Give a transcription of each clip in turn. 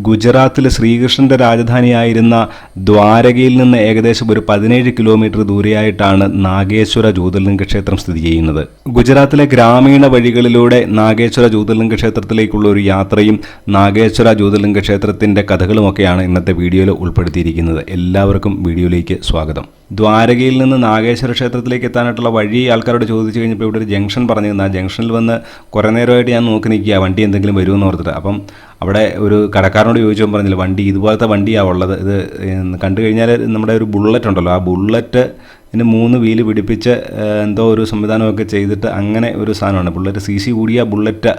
ഗുജറാത്തിൽ ശ്രീകൃഷ്ണന്റെ രാജധാനിയായിരുന്ന ദ്വാരകയിൽ നിന്ന് ഏകദേശം ഒരു പതിനേഴ് കിലോമീറ്റർ ദൂരെയായിട്ടാണ് നാഗേശ്വര ജ്യോതിർലിംഗ ക്ഷേത്രം സ്ഥിതി ചെയ്യുന്നത്. ഗുജറാത്തിലെ ഗ്രാമീണ വഴികളിലൂടെ നാഗേശ്വര ജ്യോതിർലിംഗ ക്ഷേത്രത്തിലേക്കുള്ള ഒരു യാത്രയും നാഗേശ്വര ജ്യോതിർലിംഗ ക്ഷേത്രത്തിന്റെ കഥകളുമൊക്കെയാണ് ഇന്നത്തെ വീഡിയോയിൽ ഉൾപ്പെടുത്തിയിരിക്കുന്നത്. എല്ലാവർക്കും വീഡിയോയിലേക്ക് സ്വാഗതം. ദ്വാരകയിൽ നിന്ന് നാഗേശ്വര ക്ഷേത്രത്തിലേക്ക് എത്താനായിട്ടുള്ള വഴി ആൾക്കാരോട് ചോദിച്ചു കഴിഞ്ഞപ്പോൾ ഇവിടെ ഒരു ജംഗ്ഷൻ പറഞ്ഞിരുന്നു. ആ ജംഗ്ഷനിൽ വന്ന് കുറേ നേരമായിട്ട് ഞാൻ നോക്കി നിൽക്കുക വണ്ടി എന്തെങ്കിലും വരുമെന്ന് ഓർത്തിട്ട്. അപ്പം അവിടെ ഒരു കടക്കാരനോട് ചോദിച്ചപ്പോൾ പറഞ്ഞില്ല വണ്ടി ഇതുപോലത്തെ വണ്ടിയാണ് ഉള്ളത്. ഇത് കണ്ടു കഴിഞ്ഞാൽ നമ്മുടെ ഒരു ബുള്ളറ്റ് ഉണ്ടല്ലോ ആ ബുള്ളറ്റ് ഇതിന് മൂന്ന് വീൽ പിടിപ്പിച്ച് എന്തോ ഒരു സംവിധാനമൊക്കെ ചെയ്തിട്ട് അങ്ങനെ ഒരു സാധനമാണ്. ബുള്ളറ്റ് സി സി കൂടിയ ബുള്ളറ്റ്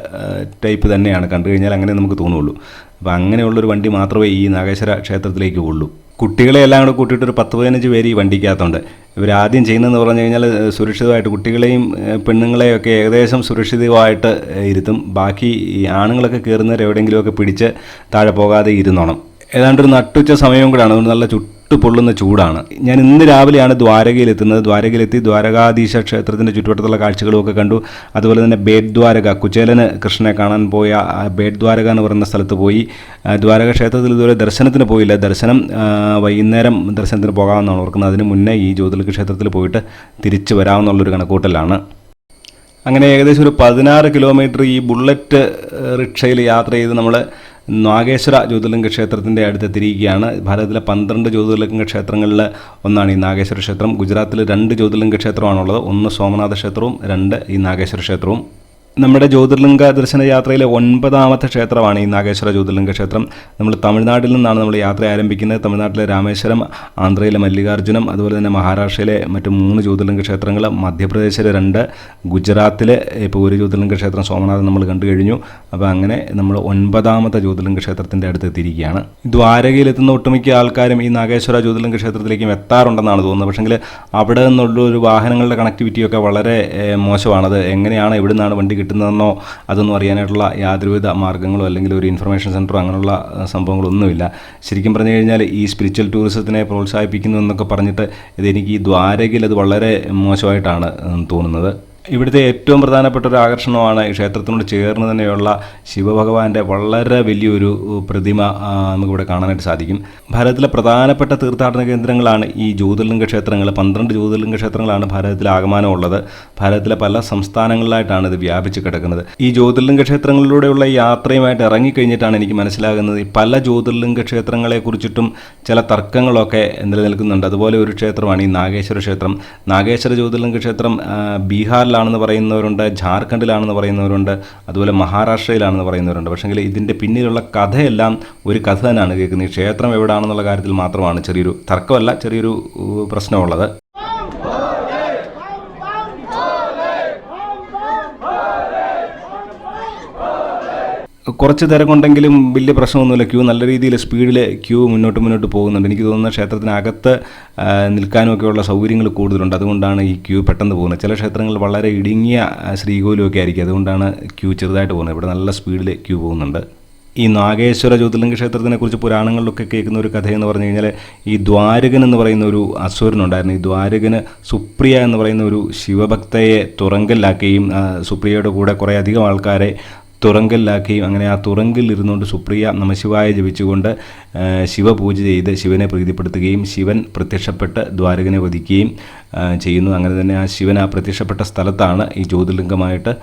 ടൈപ്പ് തന്നെയാണ്. കണ്ടു കഴിഞ്ഞാൽ അങ്ങനെ നമുക്ക് തോന്നുള്ളൂ. അപ്പോൾ അങ്ങനെയുള്ളൊരു വണ്ടി മാത്രമേ ഈ നാഗേശ്വര ക്ഷേത്രത്തിലേക്ക് ഉള്ളൂ. കുട്ടികളെ എല്ലാം കൂടെ കൂട്ടിയിട്ട് ഒരു പത്ത് പതിനഞ്ച് പേര് ഈ വണ്ടിക്കകത്തുണ്ട്. ഇവർ ആദ്യം ചെയ്യുന്നതെന്ന് പറഞ്ഞു കഴിഞ്ഞാൽ സുരക്ഷിതമായിട്ട് കുട്ടികളെയും പെണ്ണുങ്ങളെയും ഒക്കെ ഏകദേശം സുരക്ഷിതമായിട്ട് ഇരുത്തും. ബാക്കി ഈ ആണുങ്ങളൊക്കെ കയറുന്നവർ എവിടെയെങ്കിലുമൊക്കെ പിടിച്ച് താഴെ പോകാതെ ഇരുന്നോണം. ഏതാണ്ട് ഒരു നട്ടുച്ച സമയവും കൂടെയാണ് അതുകൊണ്ട് നല്ല ചുട്ടു പൊള്ളുന്ന ചൂടാണ്. ഞാൻ ഇന്ന് രാവിലെയാണ് ദ്വാരകയിൽ എത്തുന്നത് ദ്വാരകയിലെത്തി ദ്വാരകാധീശ ക്ഷേത്രത്തിന്റെ ചുറ്റുവട്ടത്തുള്ള കാഴ്ചകളുമൊക്കെ കണ്ടു. അതുപോലെ തന്നെ ബേഡ് ദ്വാരക കുചേലന് കൃഷ്ണനെ കാണാൻ പോയ ആ ബേഡ് ദ്വാരക എന്ന് പറയുന്ന സ്ഥലത്ത് പോയി. ദ്വാരക ക്ഷേത്രത്തിൽ ഇതുവരെ ദർശനത്തിന് പോയില്ല. ദർശനം വൈകുന്നേരം ദർശനത്തിന് പോകാമെന്നാണ് ഓർക്കുന്നത്. അതിന് മുന്നേ ഈ ജ്യോതിർലിംഗ ക്ഷേത്രത്തിൽ പോയിട്ട് തിരിച്ചു വരാമെന്നുള്ളൊരു കണക്കൂട്ടലാണ്. അങ്ങനെ ഏകദേശം ഒരു പതിനാറ് കിലോമീറ്റർ ഈ ബുള്ളറ്റ് റിക്ഷയിൽ യാത്ര ചെയ്ത് നമ്മൾ നാഗേശ്വര ജ്യോതിർലിംഗ ക്ഷേത്രത്തിന്റെ അടുത്തെത്തിയിരിക്കുകയാണ്. ഭാരതത്തിലെ പന്ത്രണ്ട് ജ്യോതിർലിംഗ ക്ഷേത്രങ്ങളിൽ ഒന്നാണ് ഈ നാഗേശ്വര ക്ഷേത്രം. ഗുജറാത്തിൽ രണ്ട് ജ്യോതിർലിംഗ ക്ഷേത്രമാണുള്ളത്. ഒന്ന് സോമനാഥ ക്ഷേത്രവും രണ്ട് ഈ നാഗേശ്വര ക്ഷേത്രവും. നമ്മുടെ ജ്യോതിർലിംഗ ദർശന യാത്രയിലെ ഒൻപതാമത്തെ ക്ഷേത്രമാണ് ഈ നാഗേശ്വര ജ്യോതിർലിംഗ ക്ഷേത്രം. നമ്മൾ തമിഴ്നാട്ടിൽ നിന്നാണ് നമ്മൾ യാത്ര ആരംഭിക്കുന്നത്. തമിഴ്നാട്ടിലെ രാമേശ്വരം ആന്ധ്രയിലെ മല്ലികാർജുനം അതുപോലെ തന്നെ മഹാരാഷ്ട്രയിലെ മറ്റ് മൂന്ന് ജ്യോതിർലിംഗ ക്ഷേത്രങ്ങൾ മധ്യപ്രദേശിലെ രണ്ട് ഗുജറാത്തിലെ ഇപ്പോൾ ഒരു ജ്യോതിർലിംഗ ക്ഷേത്രം സോമനാഥൻ നമ്മൾ കണ്ടു കഴിഞ്ഞു. അപ്പോൾ അങ്ങനെ നമ്മൾ ഒൻപതാമത്തെ ജ്യോതിർലിംഗ ക്ഷേത്രത്തിന്റെ അടുത്ത് എത്തിയിരിക്കുകയാണ്. ദ്വാരകയിലെത്തുന്ന ഒട്ടുമിക്ക ആൾക്കാരും ഈ നാഗേശ്വര ജ്യോതിർലിംഗ ക്ഷേത്രത്തിലേക്കും എത്താറുണ്ടെന്നാണ് തോന്നുന്നത്. പക്ഷേങ്കിൽ അവിടെ നിന്നുള്ള ഒരു വാഹനങ്ങളുടെ കണക്ടിവിറ്റിയൊക്കെ വളരെ മോശമാണത്. എങ്ങനെയാണ് ഇവിടുന്നാണ് വണ്ടി കിട്ടുന്നതെന്നോ അതൊന്നും അറിയാനായിട്ടുള്ള യാതൊരുവിധ മാർഗങ്ങളോ അല്ലെങ്കിൽ ഒരു ഇൻഫർമേഷൻ സെന്ററോ അങ്ങനെയുള്ള സംഭവങ്ങളൊന്നുമില്ല. ശരിക്കും പറഞ്ഞു കഴിഞ്ഞാൽ ഈ സ്പിരിച്വൽ ടൂറിസത്തിനെ പ്രോത്സാഹിപ്പിക്കുന്നു എന്നൊക്കെ പറഞ്ഞിട്ട് ഇതെനിക്ക് ഈ ദ്വാരകയിൽ അത് വളരെ മോശമായിട്ടാണ് തോന്നുന്നത്. ഇവിടുത്തെ ഏറ്റവും പ്രധാനപ്പെട്ട ഒരു ആകർഷണമാണ് ഈ ക്ഷേത്രത്തിനോട് ചേർന്ന് തന്നെയുള്ള ശിവഭഗവാന്റെ വളരെ വലിയൊരു പ്രതിമ നമുക്ക് നമുക്കിവിടെ കാണാനായിട്ട് സാധിക്കും. ഭാരതത്തിലെ പ്രധാനപ്പെട്ട തീർത്ഥാടന കേന്ദ്രങ്ങളാണ് ഈ ജ്യോതിർലിംഗ ക്ഷേത്രങ്ങൾ. പന്ത്രണ്ട് ജ്യോതിർലിംഗ ക്ഷേത്രങ്ങളാണ് ഭാരതത്തിൽ ആകമാനമുള്ളത് ഭാരതത്തിലെ പല സംസ്ഥാനങ്ങളിലായിട്ടാണ് ഇത് വ്യാപിച്ച് കിടക്കുന്നത്. ഈ ജ്യോതിർലിംഗ ക്ഷേത്രങ്ങളിലൂടെയുള്ള യാത്രയുമായിട്ട് ഇറങ്ങിക്കഴിഞ്ഞിട്ടാണ് എനിക്ക് മനസ്സിലാകുന്നത്. ഈ പല ജ്യോതിർലിംഗ ക്ഷേത്രങ്ങളെ കുറിച്ചിട്ടും ചില തർക്കങ്ങളൊക്കെ നിലനിൽക്കുന്നുണ്ട്. അതുപോലെ ഒരു ക്ഷേത്രമാണ് ഈ നാഗേശ്വര ക്ഷേത്രം. നാഗേശ്വര ജ്യോതിർലിംഗ ക്ഷേത്രം ആ, ബീഹാറിലാണെന്ന് പറയുന്നവരുണ്ട് ജാർഖണ്ഡിലാണെന്ന് പറയുന്നവരുണ്ട് അതുപോലെ മഹാരാഷ്ട്രയിലാണെന്ന് പറയുന്നവരുണ്ട്. പക്ഷേങ്കിൽ ഇതിന്റെ പിന്നിലുള്ള കഥയെല്ലാം ഒരു കഥ തന്നെയാണ് കേൾക്കുന്നത്. ഈ ക്ഷേത്രം എവിടെയാണെന്നുള്ള കാര്യത്തിൽ മാത്രമാണ് ചെറിയൊരു തർക്കമല്ല ചെറിയൊരു പ്രശ്നമുള്ളത്. കുറച്ച് തിരക്കുണ്ടെങ്കിലും വലിയ പ്രശ്നമൊന്നുമില്ല. ക്യൂ നല്ല രീതിയിൽ സ്പീഡിൽ ക്യൂ മുന്നോട്ട് മുന്നോട്ട് പോകുന്നുണ്ട്. എനിക്ക് തോന്നുന്ന ക്ഷേത്രത്തിനകത്ത് നിൽക്കാനുമൊക്കെയുള്ള സൗകര്യങ്ങൾ കൂടുതലുണ്ട്. അതുകൊണ്ടാണ് ഈ ക്യൂ പെട്ടെന്ന് പോകുന്നത്. ചില ക്ഷേത്രങ്ങൾ വളരെ ഇടുങ്ങിയ ശ്രീകോലുമൊക്കെ ആയിരിക്കും. അതുകൊണ്ടാണ് ക്യൂ ചെറുതായിട്ട് പോകുന്നത്. ഇവിടെ നല്ല സ്പീഡിൽ ക്യൂ പോകുന്നുണ്ട്. ഈ നാഗേശ്വര ജ്യോതിർലിംഗ ക്ഷേത്രത്തിനെ കുറിച്ച് പുരാണങ്ങളിലൊക്കെ കേൾക്കുന്ന ഒരു കഥയെന്ന് പറഞ്ഞു കഴിഞ്ഞാൽ ഈ ദ്വാരകൻ എന്ന് പറയുന്ന ഒരു അസുരനുണ്ടായിരുന്നു. ഈ ദ്വാരകന് സുപ്രിയ എന്ന് പറയുന്ന ഒരു ശിവഭക്തയെ തുറങ്കലാക്കുകയും സുപ്രിയയുടെ കൂടെ കുറേ അധികം ആൾക്കാരെ തുറങ്കലിലാക്കുകയും അങ്ങനെ ആ തുറങ്കിൽ ഇരുന്നുകൊണ്ട് സുപ്രിയ നമശിവായ ജപിച്ചുകൊണ്ട് ശിവ ശിവപൂജ ചെയ്ത് ശിവനെ പ്രീതിപ്പെടുത്തുകയും ശിവൻ പ്രത്യക്ഷപ്പെട്ട് ദ്വാരകനെ വധിക്കുകയും ചെയ്യുന്നു. അങ്ങനെ തന്നെ ആ ശിവൻ ആ പ്രത്യക്ഷപ്പെട്ട സ്ഥലത്താണ് ഈ ജ്യോതിർലിംഗമായിട്ട്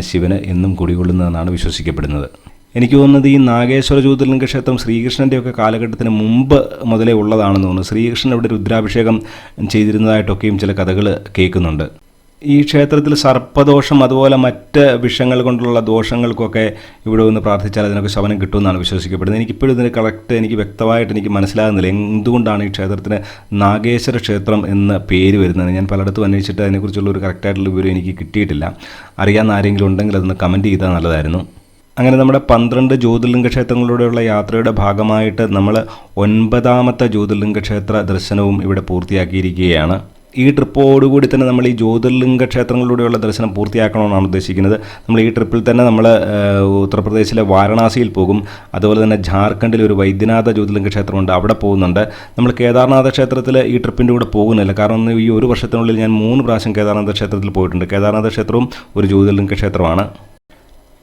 ശിവന് എന്നും കുടികൊള്ളുന്നതെന്നാണ് വിശ്വസിക്കപ്പെടുന്നത്. എനിക്ക് തോന്നുന്നത് ഈ നാഗേശ്വര ജ്യോതിർലിംഗ ക്ഷേത്രം ശ്രീകൃഷ്ണന്റെയൊക്കെ കാലഘട്ടത്തിന് മുമ്പ് മുതലേ ഉള്ളതാണെന്ന് തോന്നുന്നു. ശ്രീകൃഷ്ണൻ ഇവിടെ രുദ്രാഭിഷേകം ചെയ്തിരുന്നതായിട്ടൊക്കെയും ചില കഥകൾ കേൾക്കുന്നുണ്ട്. ഈ ക്ഷേത്രത്തിൽ സർപ്പദോഷം അതുപോലെ മറ്റ് വിഷങ്ങൾ കൊണ്ടുള്ള ദോഷങ്ങൾക്കൊക്കെ ഇവിടെ ഒന്ന് പ്രാർത്ഥിച്ചാൽ അതിനൊക്കെ ശമനം കിട്ടുമെന്നാണ് വിശ്വസിക്കപ്പെടുന്നത്. എനിക്കിപ്പോഴും ഇതിന് കറക്റ്റ് എനിക്ക് വ്യക്തമായിട്ട് എനിക്ക് മനസ്സിലാകുന്നില്ല. എന്തുകൊണ്ടാണ് ഈ ക്ഷേത്രത്തിന് നാഗേശ്വര ക്ഷേത്രം എന്ന പേര് വരുന്നത്? ഞാൻ പലയിടത്തും അന്വേഷിച്ചിട്ട് അതിനെക്കുറിച്ചുള്ള ഒരു കറക്റ്റായിട്ടുള്ള വിവരം എനിക്ക് കിട്ടിയിട്ടില്ല. അറിയാവുന്ന ആരെങ്കിലും ഉണ്ടെങ്കിൽ അതൊന്ന് കമന്റ് ചെയ്താൽ നല്ലതായിരുന്നു. അങ്ങനെ നമ്മുടെ പന്ത്രണ്ട് ജ്യോതിർലിംഗ ക്ഷേത്രങ്ങളിലൂടെയുള്ള യാത്രയുടെ ഭാഗമായിട്ട് നമ്മൾ ഒൻപതാമത്തെ ജ്യോതിർലിംഗ ക്ഷേത്ര ദർശനവും ഇവിടെ പൂർത്തിയാക്കിയിരിക്കുകയാണ്. ഈ ട്രിപ്പോടുകൂടി തന്നെ നമ്മൾ ഈ ജ്യോതിർലിംഗ ക്ഷേത്രങ്ങളിലൂടെയുള്ള ദർശനം പൂർത്തിയാക്കണമെന്നാണ് ഉദ്ദേശിക്കുന്നത്. നമ്മൾ ഈ ട്രിപ്പിൽ തന്നെ നമ്മൾ ഉത്തർപ്രദേശിലെ വാരണാസിയിൽ പോകും. അതുപോലെ തന്നെ ജാർഖണ്ഡിൽ ഒരു വൈദ്യനാഥ ജ്യോതിർലിംഗ ക്ഷേത്രമുണ്ട് അവിടെ പോകുന്നുണ്ട്. നമ്മൾ കേദാർനാഥ ക്ഷേത്രത്തിൽ ഈ ട്രിപ്പിന്റെ കൂടെ പോകുന്നില്ല. കാരണം ഈ ഒരു വർഷത്തിനുള്ളിൽ ഞാൻ മൂന്ന് പ്രാവശ്യം കേദാർനാഥ ക്ഷേത്രത്തിൽ പോയിട്ടുണ്ട്. കേദാർനാഥ ക്ഷേത്രവും ഒരു ജ്യോതിർലിംഗ ക്ഷേത്രമാണ്.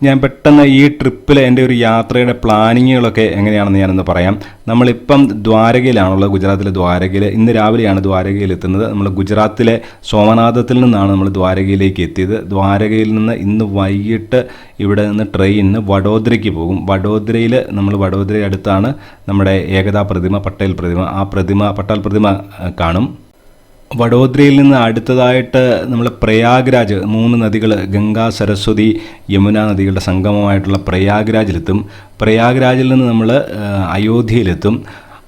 ഞാൻ പെട്ടെന്ന് ഈ ട്രിപ്പിൽ എന്റെ ഒരു യാത്രയുടെ പ്ലാനിങ്ങുകളൊക്കെ എങ്ങനെയാണെന്ന് ഞാനൊന്ന് പറയാം. നമ്മളിപ്പം ദ്വാരകയിലാണുള്ളത് ഗുജറാത്തിലെ ദ്വാരകയിൽ ഇന്ന് രാവിലെയാണ് ദ്വാരകയിൽ എത്തുന്നത് നമ്മൾ ഗുജറാത്തിലെ സോമനാഥത്തിൽ നിന്നാണ് നമ്മൾ ദ്വാരകയിലേക്ക് എത്തിയത്. ദ്വാരകയിൽ നിന്ന് ഇന്ന് വൈകിട്ട് ഇവിടെ നിന്ന് ട്രെയിനിന് വഡോദരയ്ക്ക് പോകും. വഡോദരയിൽ നമ്മൾ വഡോദര അടുത്താണ് നമ്മുടെ ഏകതാ പ്രതിമ പട്ടേൽ പ്രതിമ. ആ പ്രതിമ പട്ടാൽ പ്രതിമ കാണും. വഡോദരയിൽ നിന്ന് അടുത്തതായിട്ട് നമ്മൾ പ്രയാഗ്രാജ് മൂന്ന് നദികൾ ഗംഗ സരസ്വതി യമുന നദികളുടെ സംഗമമായിട്ടുള്ള പ്രയാഗ്രാജിലെത്തും. പ്രയാഗ്രാജിൽ നിന്ന് നമ്മൾ അയോധ്യയിലെത്തും.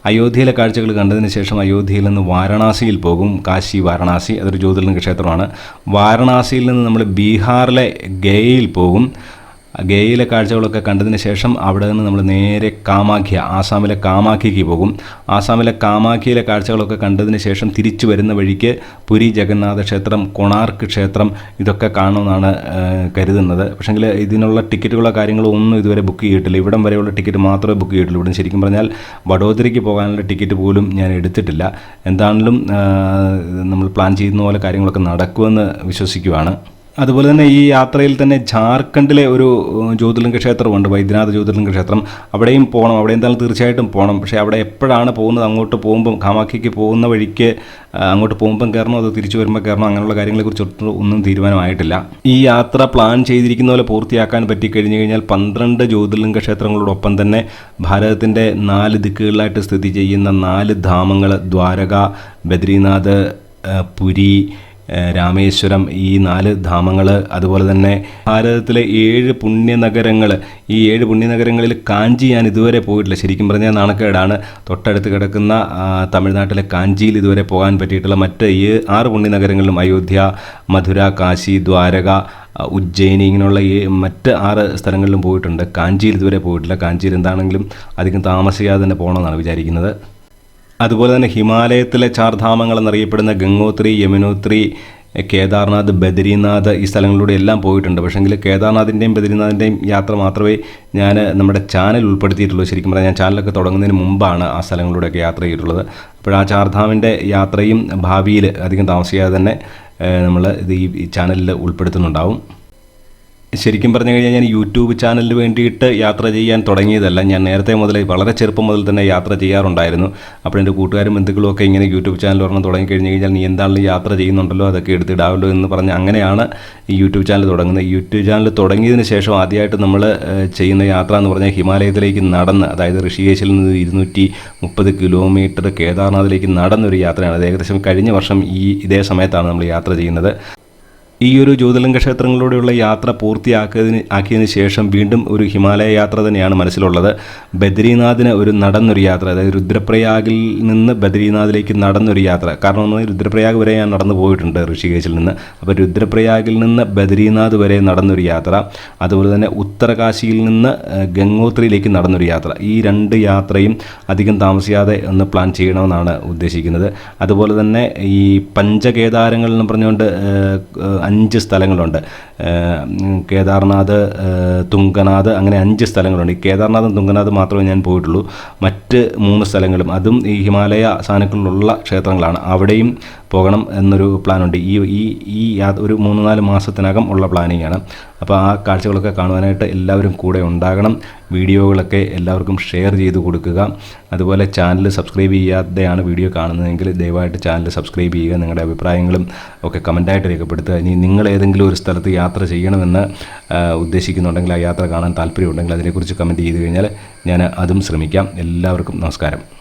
അയോധ്യയിലെ കാഴ്ചകൾ കണ്ടതിന് ശേഷം അയോധ്യയിൽ നിന്ന് വാരണാസിയിൽ പോകും. കാശി വാരണാസി അതൊരു ജ്യോതിർലിംഗ ക്ഷേത്രമാണ്. വാരണാസിയിൽ നിന്ന് നമ്മൾ ബീഹാറിലെ ഗയയിൽ പോകും. ഗയയിലെ കാഴ്ചകളൊക്കെ കണ്ടതിന് ശേഷം അവിടെ നിന്ന് നമ്മൾ നേരെ കാമാഖ്യ ആസാമിലെ കാമാഖ്യയ്ക്ക് പോകും. ആസാമിലെ കാമാഖ്യയിലെ കാഴ്ചകളൊക്കെ കണ്ടതിന് ശേഷം തിരിച്ചു വരുന്ന വഴിക്ക് പുരി ജഗന്നാഥ ക്ഷേത്രം കൊണാർക്ക് ക്ഷേത്രം ഇതൊക്കെ കാണുമെന്നാണ് കരുതുന്നത്. പക്ഷേങ്കിൽ ഇതിനുള്ള ടിക്കറ്റുകളോ കാര്യങ്ങളോ ഒന്നും ഇതുവരെ ബുക്ക് ചെയ്തിട്ടില്ല. ഇവിടം വരെയുള്ള ടിക്കറ്റ് മാത്രമേ ബുക്ക് ചെയ്തിട്ടുള്ളൂ. ഇവിടെ ശരിക്കും പറഞ്ഞാൽ വഡോദരയ്ക്ക് പോകാനുള്ള ടിക്കറ്റ് പോലും ഞാൻ എടുത്തിട്ടില്ല. എന്താണെങ്കിലും നമ്മൾ പ്ലാൻ ചെയ്യുന്ന പോലെ കാര്യങ്ങളൊക്കെ നടക്കുമെന്ന് വിശ്വസിക്കുവാണ്. അതുപോലെ തന്നെ ഈ യാത്രയിൽ തന്നെ ജാർഖണ്ഡിലെ ഒരു ജ്യോതിർലിംഗ ക്ഷേത്രമുണ്ട് വൈദ്യനാഥ ജ്യോതിർലിംഗ ക്ഷേത്രം. അവിടെയും പോകണം അവിടെ എന്തായാലും തീർച്ചയായിട്ടും പോകണം പക്ഷേ അവിടെ എപ്പോഴാണ് പോകുന്നത്? അങ്ങോട്ട് പോകുമ്പം കാമാക്കിക്ക് പോകുന്ന വഴിക്ക് അങ്ങോട്ട് പോകുമ്പം കയറണോ? അതോ തിരിച്ചു വരുമ്പോൾ കയറണോ? അങ്ങനെയുള്ള കാര്യങ്ങളെക്കുറിച്ച് ഒന്നും തീരുമാനമായിട്ടില്ല. ഈ യാത്ര പ്ലാൻ ചെയ്തിരിക്കുന്ന പോലെ പൂർത്തിയാക്കാൻ പറ്റി കഴിഞ്ഞു കഴിഞ്ഞാൽ പന്ത്രണ്ട് ജ്യോതിർലിംഗ ക്ഷേത്രങ്ങളോടൊപ്പം തന്നെ ഭാരതത്തിന്റെ നാല് ദിക്കുകളിലായിട്ട് സ്ഥിതി ചെയ്യുന്ന നാല് ധാമങ്ങൾ ദ്വാരക ബദ്രീനാഥ് പുരി രാമേശ്വരം ഈ നാല് ധാമങ്ങൾ അതുപോലെ തന്നെ ഭാരതത്തിലെ ഏഴ് പുണ്യനഗരങ്ങൾ ഈ ഏഴ് പുണ്യനഗരങ്ങളിൽ കാഞ്ചി ഞാൻ ഇതുവരെ പോയിട്ടില്ല. ശരിക്കും പറഞ്ഞാൽ നാണക്കേടാണ്. തൊട്ടടുത്ത് കിടക്കുന്ന തമിഴ്നാട്ടിലെ കാഞ്ചിയിൽ ഇതുവരെ പോകാൻ പറ്റിയിട്ടുള്ള മറ്റ് ഈ ആറ് പുണ്യനഗരങ്ങളിലും അയോധ്യ മധുര കാശി ദ്വാരക ഉജ്ജയിനി ഇങ്ങനെയുള്ള ഈ മറ്റ് ആറ് സ്ഥലങ്ങളിലും പോയിട്ടുണ്ട്. കാഞ്ചിയിൽ ഇതുവരെ പോയിട്ടില്ല. കാഞ്ചിയിൽ എന്താണെങ്കിലും അധികം താമസിക്കാതെ തന്നെ പോകണമെന്നാണ് വിചാരിക്കുന്നത്. അതുപോലെ തന്നെ ഹിമാലയത്തിലെ ചാർധാമങ്ങൾ എന്നറിയപ്പെടുന്ന ഗംഗോത്രി യമുനോത്രി കേദാർനാഥ് ബദരീനാഥ് ഈ സ്ഥലങ്ങളിലൂടെ എല്ലാം പോയിട്ടുണ്ട്. പക്ഷേങ്കിൽ കേദാർനാഥിന്റെയും ബദരീനാഥിന്റെയും യാത്ര മാത്രമേ ഞാൻ നമ്മുടെ ചാനൽ ഉൾപ്പെടുത്തിയിട്ടുള്ളൂ. ശരിക്കും പറഞ്ഞാൽ ഞാൻ ചാനലൊക്കെ തുടങ്ങുന്നതിന് മുമ്പാണ് ആ സ്ഥലങ്ങളിലൂടെയൊക്കെ യാത്ര ചെയ്തിട്ടുള്ളത്. അപ്പോൾ ആ ചാർധാമിന്റെ യാത്രയും ഭാവിയിൽ അധികം താമസിക്കാതെ തന്നെ നമ്മൾ ഇത് ഈ ചാനലിൽ ഉൾപ്പെടുത്തുന്നുണ്ടാവും. ശരിക്കും പറഞ്ഞു കഴിഞ്ഞാൽ ഞാൻ യൂട്യൂബ് ചാനലിന് വേണ്ടിയിട്ട് യാത്ര ചെയ്യാൻ തുടങ്ങിയതല്ല. ഞാൻ നേരത്തെ മുതൽ വളരെ ചെറുപ്പം മുതൽ തന്നെ യാത്ര ചെയ്യാറുണ്ടായിരുന്നു. അപ്പോൾ എന്റെ കൂട്ടുകാരും ബന്ധുക്കളും ഒക്കെ ഇങ്ങനെ യൂട്യൂബ് ചാനൽ ഒരെണ്ണം തുടങ്ങി കഴിഞ്ഞ് കഴിഞ്ഞാൽ നീ എന്താണ് യാത്ര ചെയ്യുന്നുണ്ടല്ലോ അതൊക്കെ എടുത്തിടാമല്ലോ എന്ന് പറഞ്ഞ് അങ്ങനെയാണ് ഈ യൂട്യൂബ് ചാനൽ തുടങ്ങുന്നത്. യൂട്യൂബ് ചാനൽ തുടങ്ങിയതിന് ശേഷം ആദ്യമായിട്ട് നമ്മൾ ചെയ്യുന്ന യാത്ര എന്ന് പറഞ്ഞാൽ ഹിമാലയത്തിലേക്ക് നടന്ന് അതായത് ഋഷികേശിൽ നിന്ന് ഇരുന്നൂറ്റി മുപ്പത് കിലോമീറ്റർ കേദാർനാഥിലേക്ക് നടന്നൊരു യാത്രയാണ്. അത് ഏകദേശം കഴിഞ്ഞ വർഷം ഈ ഇതേ സമയത്താണ് നമ്മൾ യാത്ര ചെയ്യുന്നത്. ഈ ഒരു ജ്യോതിർലിംഗ ക്ഷേത്രങ്ങളിലൂടെയുള്ള യാത്ര പൂർത്തിയാക്കിയതിന് ആക്കിയതിന് ശേഷം വീണ്ടും ഒരു ഹിമാലയ യാത്ര തന്നെയാണ് മനസ്സിലുള്ളത്. ബദ്രീനാഥിന് ഒരു നടന്നൊരു യാത്ര അതായത് രുദ്രപ്രയാഗിൽ നിന്ന് ബദ്രീനാഥിലേക്ക് നടന്നൊരു യാത്ര. കാരണം എന്ന് പറഞ്ഞാൽ രുദ്രപ്രയാഗ് വരെ ഞാൻ നടന്നു പോയിട്ടുണ്ട് ഋഷികേശിൽ നിന്ന്. അപ്പോൾ രുദ്രപ്രയാഗിൽ നിന്ന് ബദ്രീനാഥ് വരെ നടന്നൊരു യാത്ര. അതുപോലെ തന്നെ ഉത്തരകാശിയിൽ നിന്ന് ഗംഗോത്രിയിലേക്ക് നടന്നൊരു യാത്ര. ഈ രണ്ട് യാത്രയും അധികം താമസിയാതെ ഒന്ന് പ്ലാൻ ചെയ്യണമെന്നാണ് ഉദ്ദേശിക്കുന്നത്. അതുപോലെ തന്നെ ഈ പഞ്ചകേദാരങ്ങൾ എന്ന് പറഞ്ഞുകൊണ്ട് അഞ്ച് സ്ഥലങ്ങളുണ്ട്. കേദാർനാഥ് തുങ്കനാഥ് അങ്ങനെ അഞ്ച് സ്ഥലങ്ങളുണ്ട്. ഈ കേദാർനാഥും തുങ്കനാഥും മാത്രമേ ഞാൻ പോയിട്ടുള്ളൂ. മറ്റ് മൂന്ന് സ്ഥലങ്ങളും അതും ഈ ഹിമാലയ സാധനങ്ങളിലുള്ള ക്ഷേത്രങ്ങളാണ്. അവിടെയും പോകണം എന്നൊരു പ്ലാനുണ്ട്. ഈ ഈ ഈ ഒരു മൂന്ന് നാല് മാസത്തിനകം ഉള്ള പ്ലാനിങ് ആണ് അപ്പോൾ ആ കാഴ്ചകളൊക്കെ കാണുവാനായിട്ട് എല്ലാവരും കൂടെ ഉണ്ടാകണം. വീഡിയോകളൊക്കെ എല്ലാവർക്കും ഷെയർ ചെയ്ത് കൊടുക്കുക. അതുപോലെ ചാനൽ സബ്സ്ക്രൈബ് ചെയ്യാതെയാണ് വീഡിയോ കാണുന്നതെങ്കിൽ ദയവായിട്ട് ചാനൽ സബ്സ്ക്രൈബ് ചെയ്യുക. നിങ്ങളുടെ അഭിപ്രായങ്ങളും ഒക്കെ കമന്റായിട്ട് രേഖപ്പെടുത്തുക. ഇനി നിങ്ങൾ ഏതെങ്കിലും ഒരു സ്ഥലത്ത് യാത്ര ചെയ്യണമെന്ന് ഉദ്ദേശിക്കുന്നുണ്ടെങ്കിൽ ആ യാത്ര കാണാൻ താല്പര്യമുണ്ടെങ്കിൽ അതിനെക്കുറിച്ച് കമന്റ് ചെയ്ത് കഴിഞ്ഞാൽ ഞാൻ അതും ശ്രമിക്കാം. എല്ലാവർക്കും നമസ്കാരം.